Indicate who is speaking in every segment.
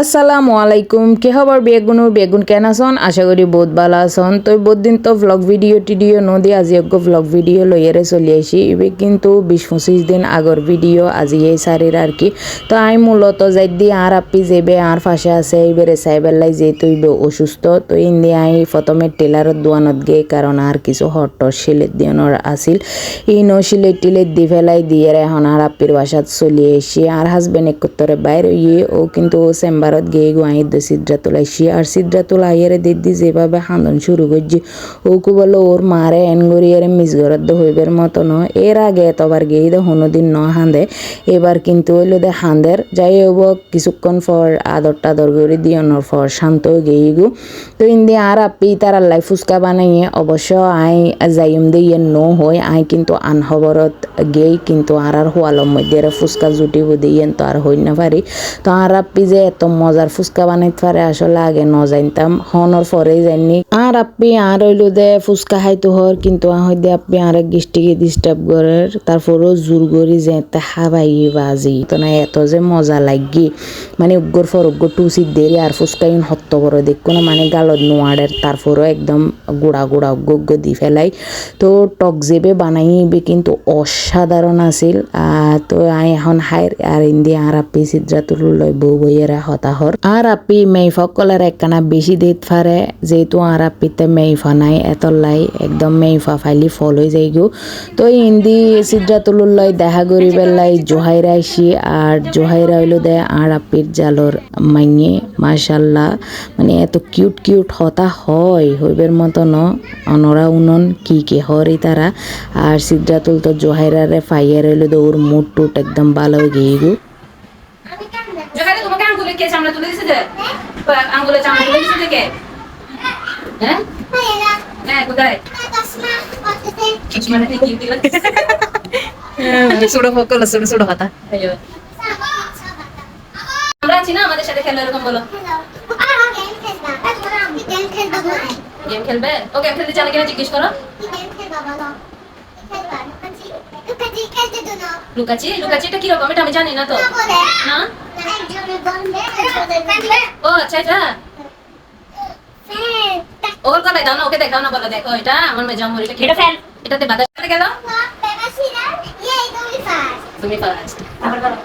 Speaker 1: আসসালামু আলাইকুম। কি খবর? বেগুন বেগুন কেন আছন আশা করি বহুত ভালো আছন তো বহুত দিন তো ভ্লগ ভিডিও টিডিও নদী, আজি এক ভ্লগ ভিডিও লইয়ারে চলি আইছি। ইবে কিন্তু বিশ পঁচিশ দিন আগর ভিডিও আজি এই সারির আর কি। তো আমি মূলত যাই দি আর আপি যেবে আর ফাঁসে আছে এইবারে সাইবেলাই যেহেতু ইবে অসুস্থ, তো ইন ইন্দি আই প্রথমে টেলারত দোয়ানত গে কারণ আর কিছু হটর সিলেট আছিল। ইনো সিলেট টিলেট দি ফেলাই দিয়ে এখন আর আপির বাসাত চলি এসি আর হাজবেন্ড একত্তরে বাইরে ইয়ে ও কিন্তু চেম্বারত গিয়ে গুয়াইত দে সিদ্রা তোলাইছি আর সিদ্রা তোলা আইয়ারে দিদি যেভাবে হান্দন শুরু করছি ওকু বলে ওর মারে এন গড়িয়ারে মিস ঘরত দে হইবের মতো ন এর আগে এতবার গিয়ে দে হনোদিন ন হান্দে, এবার কিন্তু হইল দে হান্দের। যাই হব কিছুক্ষণ পর আদর টাদর করে দিয়নোর পর শান্ত গেই গু। তো ইন্দি আর আপি তার আল্লাহ ফুচকা বানাইয়ে অবশ্য আই যাইম দে ইয়ে ন হয়, আই কিন্তু আনহবরত গেই কিন্তু আর আর হোয়ালম মধ্যে ফুচকা জুটিব দিয়েন তো আর হই না পারি। তো আর আপি যে এত মজার ফুচকা বানাইতে পারে, আসলে আগে ন জানতাম হনর পরেই জানি আর আপনি আর হইল দে ফুচকা খাইতো হর, কিন্তু আহই দে আপনি আর এক গিষ্টিকে ডিস্টার্ব করে, তারপরও জোর করি যে এতে খাবাই বাজি। তো না, এত যে মজা লাগি। মানে উগ্গর ফর উগ্গর টুসি দেরি আর ফুচকা ইন হত্ত বড় দেখো না মানে গালত নোয়ারের তারপরও একদম গুড়া গুড়া উগ্গ উগ্গ দি ফেলাই। তো টক জেবে বানাইবে কিন্তু অসাধারণ আছিল। তো আই এখন হাই আর ইন্দি আর আপি সিদ্রাতুল লই বউ বইয়েরা হতাহর আর আপি মেইফক কলার একখানা বেশি দিত ফারে, যেহেতু আর আপিতে মেইফা নাই এতলাই একদম মেইফা ফাইলি ফল হয়ে যাই গো তো হিন্দি সিদ্রাতুল লই দেখা করি বেলাই জোহাইরা আইসি, আর জোহাইরা হইল দে আর আপির জালর মাইয়ে মাশাল্লাহ মানে এত কিউট কিউট হতা হয়, হইবের মতো ন। অনরা উনন কি কি হরি তারা। আর সিদ্রাতুল তো জোহাইরারে ফাইয়ার হইল দে, ওর মুড টুট একদম ভালো হয়ে গিয়ে গো
Speaker 2: যেখানে তোমাকে আঙ্গুলে কে চামড়া তুলে দিছে যে? আঙ্গুলে চামড়া তুলে দিছে যে কে? হ্যাঁ? হ্যাঁ কোথায়? মানে কি দিল?
Speaker 1: ছোট ফকল ছোট ছোট কথা
Speaker 2: আমরা আছি না আমাদের সাথে খেলো এরকম বলো। গেম খেলবে? ও গেম খেলতে জানে কিনা জিজ্ঞেস করো। লুকাচি? লুকাচি এটা কি রকম? এটা আমি জানি না তো। না? ও আচ্ছা এটা ওর কথা দাও না ওকে দেখাও না বলো দেখো এটা আমার মেজাম এটা এটা ফ্যান এটাতে বাতাস চলে গেল? তুমি ফার্স্ট আবার বলো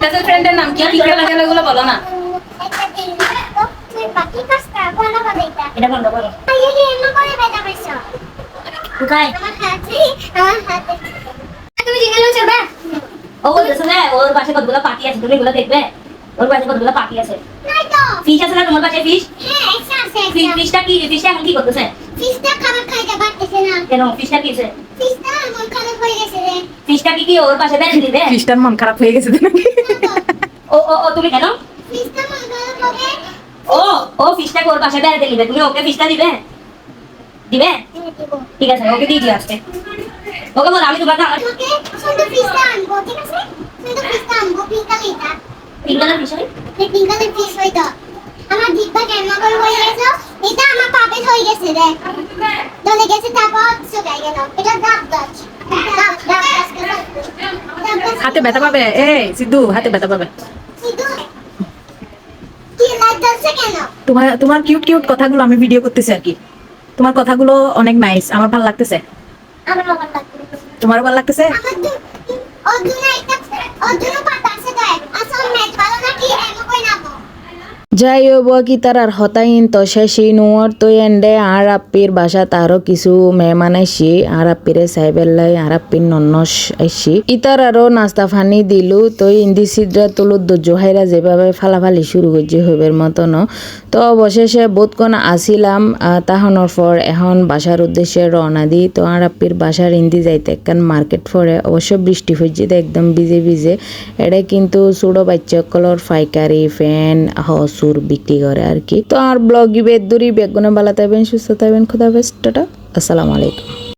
Speaker 2: তাদের ফ্রেন্ডের নাম কি? কি খেলা খেলা গুলো বলো না। এটা বলো বলো কোথায়
Speaker 3: তুমি জিজ্ঞাসা করবে
Speaker 2: ও বলতেছে যে ওর পাশে কতগুলো পাখি আছে তুমি এগুলো দেখবে। ওর পাশে কতগুলো পাখি আছে। ফিশ আছে না তোমার পাশে ফিশ
Speaker 3: হ্যাঁ
Speaker 2: ফিশটা কি ফিশটা এখন কি করতেছে?
Speaker 3: ফিসটা খাবার খাইতে পারতেছে না।
Speaker 2: কেন ফিশটা কি আছে
Speaker 3: ফিসটা আমার খারাপ হয়ে গেছে রে।
Speaker 2: ফিশটা কি কি ওর পাশে বেঁধে দিবে?
Speaker 1: মন খারাপ হয়ে গেছে নাকি?
Speaker 2: ও ও ও তুমি কেন?
Speaker 3: খারাপ হবে।
Speaker 2: ও ও ফিশটাকে ওর পাশে বেঁধে দিবে। তুমি ওকে ফিশটা দিবে? দিবে? ঠিক আছে ওকে দিয়ে দিও আজকে। ওকে বল আমি তোমাকে আমার
Speaker 3: pink
Speaker 2: colour fish
Speaker 3: pink colour fish হইতো আমার কেমন করে হয়ে গেছে? এটা আমার পাপেট হয়ে গেছে রে। দলে গেছে তারপর শুকাই গেল। এটা গাছ।
Speaker 1: হাতে ব্যথা পাবে? এই সিদ্ধু হাতে ব্যথা পাবে।
Speaker 4: তোমার তোমার কিউট কিউট কথাগুলো আমি ভিডিও করতেছি আর কি। তোমার কথাগুলো অনেক নাইস আমার ভালো লাগতেছে। তোমারও ভালো লাগতেছে?
Speaker 3: অর্জুন একটা অর্জুন পাতা আছে তো আসল ম্যাচ ভালো নাকি? এমন কই নামো
Speaker 1: যাই কি তার আর হতাইন তো? শেষই নোয়ার তো এন্ডে আর আপ্পির বাসা তারও কিছু মেহমান আইসি। আর আপ্পিরে সাইবেল্লাই আর আপ্পির নন্নস আইসি। ইতার আরও নাস্তা ফানি দিলু। তো ইন্দি সিদ্রা তুলু জোহাইরা যেভাবে ফালাফালি শুরু করছে হইবের মতন তো অবশেষে বোধকন আসিলাম তাহনের পর এখন বাসার উদ্দেশ্যে রওনা দিই। তো আর আপ্পির বাসার ইন্দি যাইতে একখান মার্কেট পরে অবশ্য বৃষ্টি হচ্ছে তো একদম ভিজে ভিজে। এটা কিন্তু ছোট বাচ্চাগুলোর পাইকারি, ফ্যান হসুর বিক্রি করে আর কি। তো আর ব্লগি বেদুরি, বেগুনে বালাতে থাকবেন সুস্থ থাকবেন খোদা বেস্ট টাটা, আসসালামু আলাইকুম।